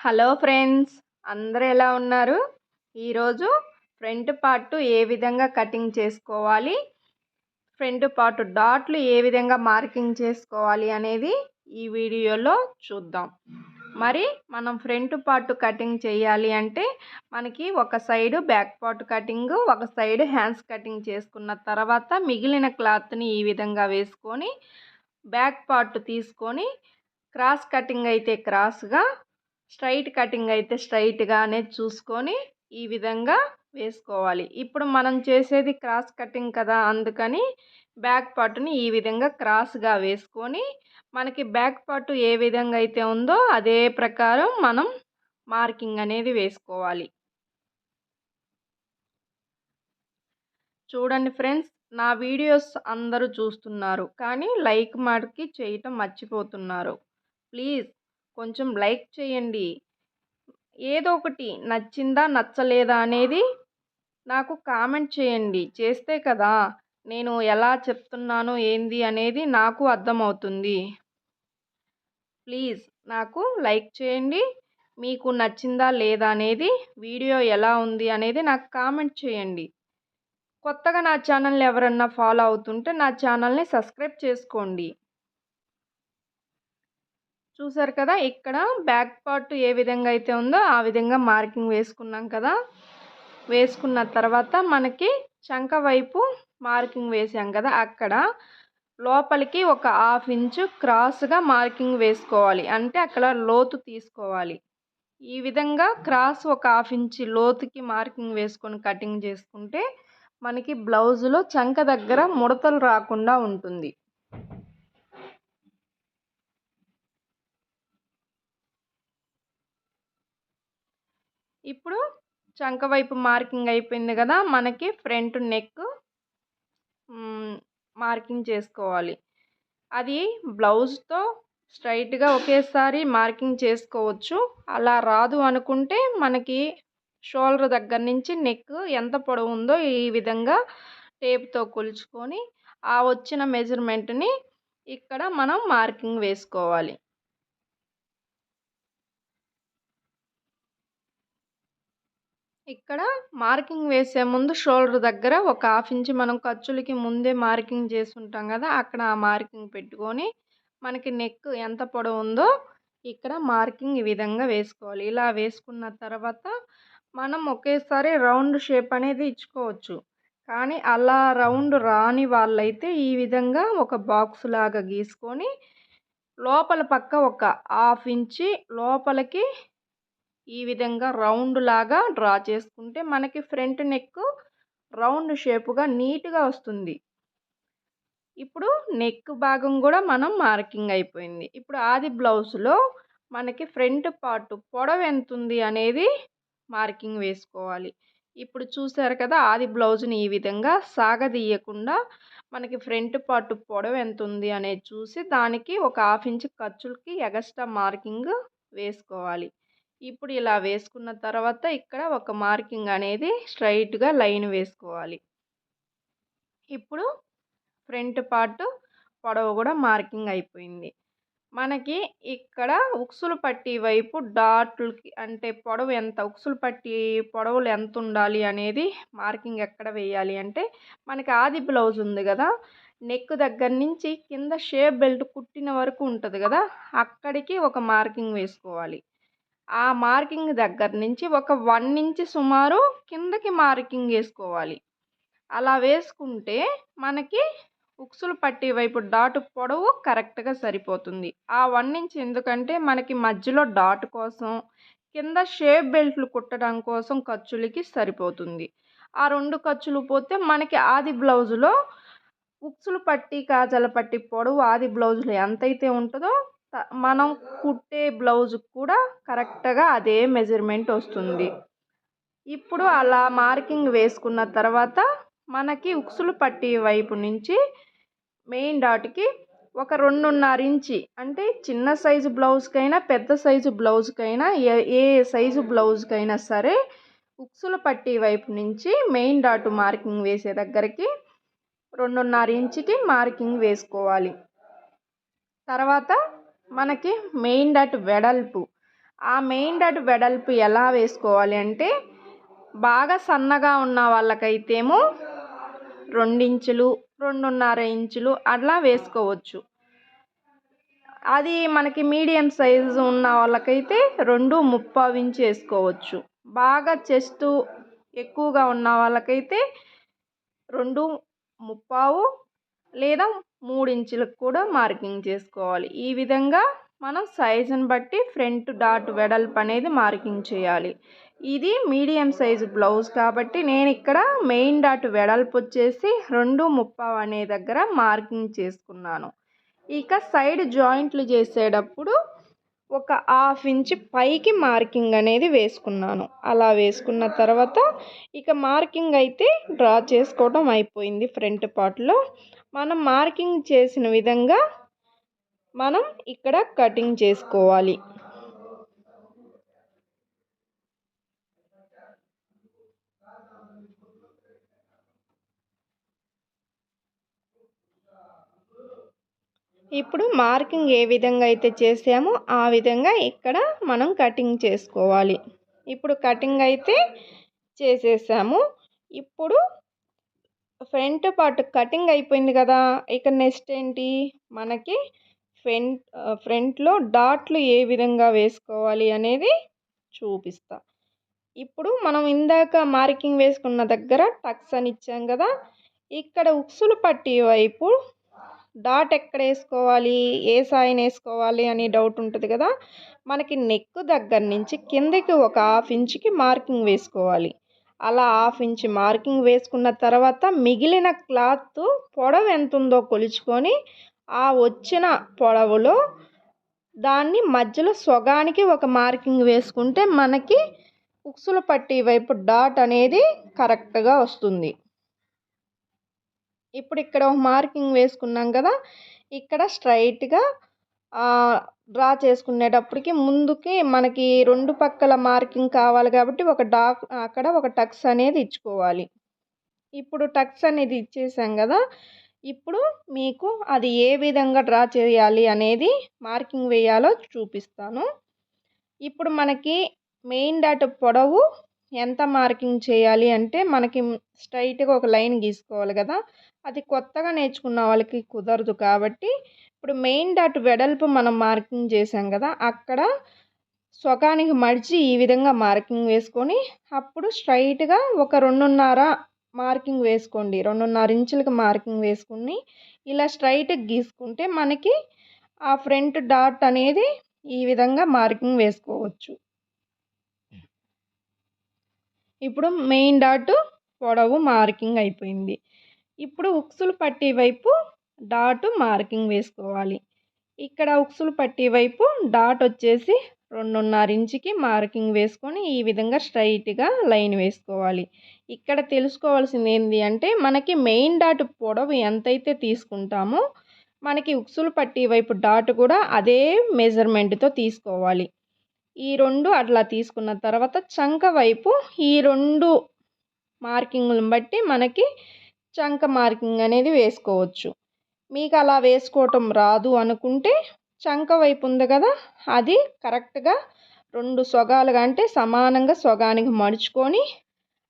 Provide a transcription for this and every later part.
Hello friends అందరు ఎలా ఉన్నారు? ఈరోజు ఫ్రంట్ పార్ట్ ఏ విధంగా కటింగ్ చేసుకోవాలి? ఫ్రంట్ పార్ట్ డాట్లు ఏ విధంగా మార్కింగ్ చేసుకోవాలి అనేది ఈ వీడియోలో చూద్దాం. మరి మనం ఫ్రంట్ పార్ట్ కటింగ్ చేయాలి అంటే మనకి ఒక సైడ్ బ్యాక్ పార్ట్ కటింగ్ ఒక సైడ్ హ్యాండ్స్ కటింగ్ చేసుకున్న తర్వాత మిగిలిన క్లాత్ని ఈ విధంగా వేసుకొని బ్యాక్ పార్ట్ తీసుకొని క్రాస్ కటింగ్ అయితే క్రాస్గా స్ట్రైట్ కటింగ్ అయితే స్ట్రైట్గానే చూసుకొని ఈ విధంగా వేసుకోవాలి. ఇప్పుడు మనం చేసేది క్రాస్ కటింగ్ కదా! అందుకని బ్యాక్ పార్ట్ని ఈ విధంగా క్రాస్గా వేసుకొని మనకి బ్యాక్ పార్ట్ ఏ విధంగా అయితే ఉందో అదే ప్రకారం మనం మార్కింగ్ అనేది వేసుకోవాలి. చూడండి ఫ్రెండ్స్ నా వీడియోస్ అందరూ చూస్తున్నారు కానీ లైక్ మార్కి చేయటం మర్చిపోతున్నారు. ప్లీజ్ కొంచెం లైక్ చేయండి. ఏదో ఒకటి నచ్చిందా నచ్చలేదా అనేది నాకు కామెంట్ చేయండి. చేస్తే కదా నేను ఎలా చెప్తున్నాను ఏంది అనేది నాకు అర్థమవుతుంది. ప్లీజ్ నాకు లైక్ చేయండి. మీకు నచ్చిందా లేదా అనేది వీడియో ఎలా ఉంది అనేది నాకు కామెంట్ చేయండి. కొత్తగా నా ఛానల్ని ఎవరన్నా ఫాలో అవుతుంటే నా ఛానల్ని సబ్స్క్రైబ్ చేసుకోండి. చూసారు కదా ఇక్కడ బ్యాక్ పార్ట్ ఏ విధంగా అయితే ఉందో ఆ విధంగా మార్కింగ్ వేసుకున్నాం కదా. వేసుకున్న తర్వాత మనకి చంక వైపు మార్కింగ్ వేసాం కదా అక్కడ లోపలికి ఒక హాఫ్ ఇంచు క్రాస్గా మార్కింగ్ వేసుకోవాలి. అంటే అక్కడ లోతు తీసుకోవాలి. ఈ విధంగా క్రాస్ ఒక హాఫ్ ఇంచు లోతుకి మార్కింగ్ వేసుకొని కటింగ్ చేసుకుంటే మనకి బ్లౌజులో చంక దగ్గర ముడతలు రాకుండా ఉంటుంది. ఇప్పుడు చంక వైపు మార్కింగ్ అయిపోయింది కదా మనకి ఫ్రంట్ నెక్ మార్కింగ్ చేసుకోవాలి. అది బ్లౌజ్తో స్ట్రైట్గా ఒకేసారి మార్కింగ్ చేసుకోవచ్చు. అలా రాదు అనుకుంటే మనకి షోల్డర్ దగ్గర నుంచి నెక్ ఎంత పొడవు ఉందో ఈ విధంగా టేప్తో కొలుచుకొని ఆ వచ్చిన మెజర్మెంట్ని ఇక్కడ మనం మార్కింగ్ వేసుకోవాలి. ఇక్కడ మార్కింగ్ వేసే ముందు షోల్డర్ దగ్గర ఒక హాఫ్ ఇంచ్ మనం ఖర్చులకి ముందే మార్కింగ్ చేసి ఉంటాం కదా అక్కడ ఆ మార్కింగ్ పెట్టుకొని మనకి నెక్ ఎంత పొడవు ఉందో ఇక్కడ మార్కింగ్ ఈ విధంగా వేసుకోవాలి. ఇలా వేసుకున్న తర్వాత మనం ఒకేసారి రౌండ్ షేప్ అనేది ఇచ్చుకోవచ్చు. కానీ అలా రౌండ్ రాని వాళ్ళైతే ఈ విధంగా ఒక బాక్స్ లాగా గీసుకొని లోపల పక్క ఒక హాఫ్ ఇంచి లోపలికి ఈ విధంగా రౌండ్ లాగా డ్రా చేసుకుంటే మనకి ఫ్రంట్ నెక్ రౌండ్ షేపుగా నీట్గా వస్తుంది. ఇప్పుడు నెక్ భాగం కూడా మనం మార్కింగ్ అయిపోయింది. ఇప్పుడు ఆది బ్లౌజ్లో మనకి ఫ్రంట్ పార్ట్ పొడవు ఎంత ఉంది అనేది మార్కింగ్ వేసుకోవాలి. ఇప్పుడు చూసారు కదా ఆది బ్లౌజ్ని ఈ విధంగా సాగదీయకుండా మనకి ఫ్రంట్ పార్ట్ పొడవు ఎంత ఉంది అనేది చూసి దానికి ఒక హాఫ్ ఇంచ్ ఖర్చులకి ఎగస్ట్రా మార్కింగ్ వేసుకోవాలి. ఇప్పుడు ఇలా వేసుకున్న తర్వాత ఇక్కడ ఒక మార్కింగ్ అనేది స్ట్రైట్గా లైన్ వేసుకోవాలి. ఇప్పుడు ఫ్రంట్ పార్ట్ పొడవు కూడా మార్కింగ్ అయిపోయింది. మనకి ఇక్కడ ఉక్సులు పట్టి వైపు డాట్లకి అంటే పొడవు ఎంత ఉక్సులు పట్టి పొడవులు ఎంత ఉండాలి అనేది మార్కింగ్ ఎక్కడ వేయాలి అంటే మనకి ఆది బ్లౌజ్ ఉంది కదా నెక్ దగ్గర నుంచి కింద షేప్ బెల్ట్ కుట్టిన వరకు ఉంటుంది కదా అక్కడికి ఒక మార్కింగ్ వేసుకోవాలి. ఆ మార్కింగ్ దగ్గర నుంచి ఒక వన్ ఇంచ్ సుమారు కిందకి మార్కింగ్ వేసుకోవాలి. అలా వేసుకుంటే మనకి ఉక్సులు పట్టి వైపు డాట్ పొడవు కరెక్ట్గా సరిపోతుంది. ఆ వన్ ఇంచ్ ఎందుకంటే మనకి మధ్యలో డాట్ కోసం కింద షేప్ బెల్ట్లు కుట్టడం కోసం ఖర్చులకి సరిపోతుంది. ఆ రెండు ఖర్చులు పోతే మనకి ఆది బ్లౌజులో ఉక్సులు పట్టి కాజల పట్టి పొడవు ఆది బ్లౌజులో ఎంతైతే ఉంటుందో మనం కుట్టే బ్లౌజ్ కూడా కరెక్ట్గా అదే మెజర్మెంట్ వస్తుంది. ఇప్పుడు అలా మార్కింగ్ వేసుకున్న తర్వాత మనకి ఉక్సులు పట్టి వైపు నుంచి మెయిన్ డాట్కి ఒక రెండున్నర ఇంచి అంటే చిన్న సైజు బ్లౌజ్కైనా పెద్ద సైజు బ్లౌజ్కైనా ఏ ఏ సైజు బ్లౌజ్కైనా సరే ఉక్సులు పట్టి వైపు నుంచి మెయిన్ డాట్ మార్కింగ్ వేసే దగ్గరికి రెండున్నర ఇంచుకి మార్కింగ్ వేసుకోవాలి. తర్వాత మనకి మెయిన్ డాట్ వెడల్పు. ఆ మెయిన్ డాట్ వెడల్పు ఎలా వేసుకోవాలి అంటే బాగా సన్నగా ఉన్న వాళ్ళకైతేమో రెండించులు రెండున్నర ఇంచులు అట్లా వేసుకోవచ్చు. అది మనకి మీడియం సైజు ఉన్న వాళ్ళకైతే రెండు ముప్పావు ఇంచు వేసుకోవచ్చు. బాగా చెస్ట్ ఎక్కువగా ఉన్న వాళ్ళకైతే రెండు ముప్పావు లేదా ఇంచులకు కూడా మార్కింగ్ చేసుకోవాలి. ఈ విధంగా మనం సైజుని బట్టి ఫ్రంట్ డాట్ వెడల్పు అనేది మార్కింగ్ చేయాలి. ఇది మీడియం సైజు బ్లౌజ్ కాబట్టి నేను ఇక్కడ మెయిన్ డాట్ వెడల్పు వచ్చేసి రెండు ముప్పావు అనే దగ్గర మార్కింగ్ చేసుకున్నాను. ఇక సైడ్ జాయింట్లు చేసేటప్పుడు ఒక హాఫ్ ఇంచ్ పైకి మార్కింగ్ అనేది వేసుకున్నాను. అలా వేసుకున్న తర్వాత ఇక మార్కింగ్ అయితే డ్రా చేసుకోవడం అయిపోయింది ఫ్రంట్ పార్ట్లో. మనం మార్కింగ్ చేసిన విధంగా మనం ఇక్కడ కటింగ్ చేసుకోవాలి. ఇప్పుడు మార్కింగ్ ఏ విధంగా అయితే చేసామో ఆ విధంగా ఇక్కడ మనం కటింగ్ చేసుకోవాలి. ఇప్పుడు కటింగ్ అయితే చేసేసాము. ఇప్పుడు ఫ్రంట్ పార్ట్ కటింగ్ అయిపోయింది కదా ఇక నెక్స్ట్ ఏంటి? మనకి ఫ్రంట్ ఫ్రంట్లో డాట్లు ఏ విధంగా వేసుకోవాలి అనేది చూపిస్తా. ఇప్పుడు మనం ఇందాక మార్కింగ్ వేసుకున్న దగ్గర టక్స్ అని ఇచ్చాం కదా ఇక్కడ ఉక్సులు పట్టి వైపు డాట్ ఎక్కడ వేసుకోవాలి ఏ సాయిని వేసుకోవాలి అని డౌట్ ఉంటుంది కదా! మనకి నెక్ దగ్గర నుంచి కిందకి ఒక హాఫ్ ఇంచ్కి మార్కింగ్ వేసుకోవాలి. అలా హాఫ్ ఇంచ్ మార్కింగ్ వేసుకున్న తర్వాత మిగిలిన క్లాత్ పొడవు ఎంత ఉందో కొలుచుకొని ఆ వచ్చిన పొడవులో దాన్ని మధ్యలో సొగానికి ఒక మార్కింగ్ వేసుకుంటే మనకి ఉక్సుల పట్టి వైపు డాట్ అనేది కరెక్ట్గా వస్తుంది. ఇప్పుడు ఇక్కడ ఒక మార్కింగ్ వేసుకున్నాం కదా ఇక్కడ స్ట్రైట్గా డ్రా చేసుకునేటప్పటికి ముందుకి మనకి రెండు పక్కల మార్కింగ్ కావాలి కాబట్టి ఒక డాక్ అక్కడ ఒక టక్స్ అనేది ఇచ్చుకోవాలి. ఇప్పుడు టక్స్ అనేది ఇచ్చేసాం కదా ఇప్పుడు మీకు అది ఏ విధంగా డ్రా చేయాలి అనేది మార్కింగ్ వేయాలో చూపిస్తాను. ఇప్పుడు మనకి మెయిన్ డాట్ పొడవు ఎంత మార్కింగ్ చేయాలి అంటే మనకి స్ట్రైట్గా ఒక లైన్ గీసుకోవాలి కదా! అది కొత్తగా నేర్చుకున్న వాళ్ళకి కుదరదు కాబట్టి ఇప్పుడు మెయిన్ డాట్ వెడల్పు మనం మార్కింగ్ చేసాం కదా! అక్కడ స్వకానికి మడిచి ఈ విధంగా మార్కింగ్ వేసుకొని అప్పుడు స్ట్రైట్గా ఒక రెండున్నర మార్కింగ్ వేసుకోండి. రెండున్నర ఇంచులకి మార్కింగ్ వేసుకుని ఇలా స్ట్రైట్గా గీసుకుంటే మనకి ఆ ఫ్రంట్ డాట్ అనేది ఈ విధంగా మార్కింగ్ వేసుకోవచ్చు. ఇప్పుడు మెయిన్ డాటు పొడవు మార్కింగ్ అయిపోయింది. ఇప్పుడు ఉక్సులు పట్టి వైపు డాటు మార్కింగ్ వేసుకోవాలి. ఇక్కడ ఉక్సులు పట్టి వైపు డాట్ వచ్చేసి రెండున్నర ఇంచుకి మార్కింగ్ వేసుకొని ఈ విధంగా స్ట్రైట్గా లైన్ వేసుకోవాలి. ఇక్కడ తెలుసుకోవాల్సింది ఏంటి అంటే మనకి మెయిన్ డాట్ పొడవు ఎంతైతే తీసుకుంటామో మనకి ఉక్సులు పట్టి వైపు డాట్ కూడా అదే మెజర్మెంట్తో తీసుకోవాలి. ఈ రెండు అట్లా తీసుకున్న తర్వాత చంక వైపు ఈ రెండు మార్కింగ్లను బట్టి మనకి చంక మార్కింగ్ అనేది వేసుకోవచ్చు. మీకు అలా వేసుకోవటం రాదు అనుకుంటే చంక వైపు ఉంది కదా అది కరెక్ట్గా రెండు సొగాలుగా అంటే సమానంగా సొగానికి మడుచుకొని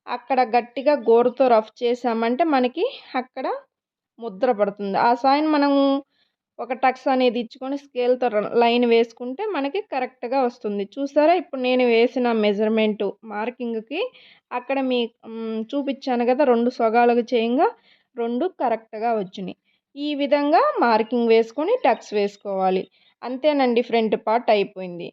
అక్కడ గట్టిగా గోరుతో రఫ్ చేసామంటే మనకి అక్కడ ముద్ర పడుతుంది. ఆ సాయిన్ మనం ఒక టక్స్ అనేది ఇచ్చుకొని స్కేల్తో లైన్ వేసుకుంటే మనకి కరెక్ట్గా వస్తుంది. చూసారా? ఇప్పుడు నేను వేసిన మెజర్మెంటు మార్కింగ్కి అక్కడ మీ చూపించాను కదా! రెండు సొగాలకు చేయంగా రెండు కరెక్ట్గా వచ్చినాయి. ఈ విధంగా మార్కింగ్ వేసుకొని టక్స్ వేసుకోవాలి. అంతేనండి ఫ్రంట్ పార్ట్ అయిపోయింది.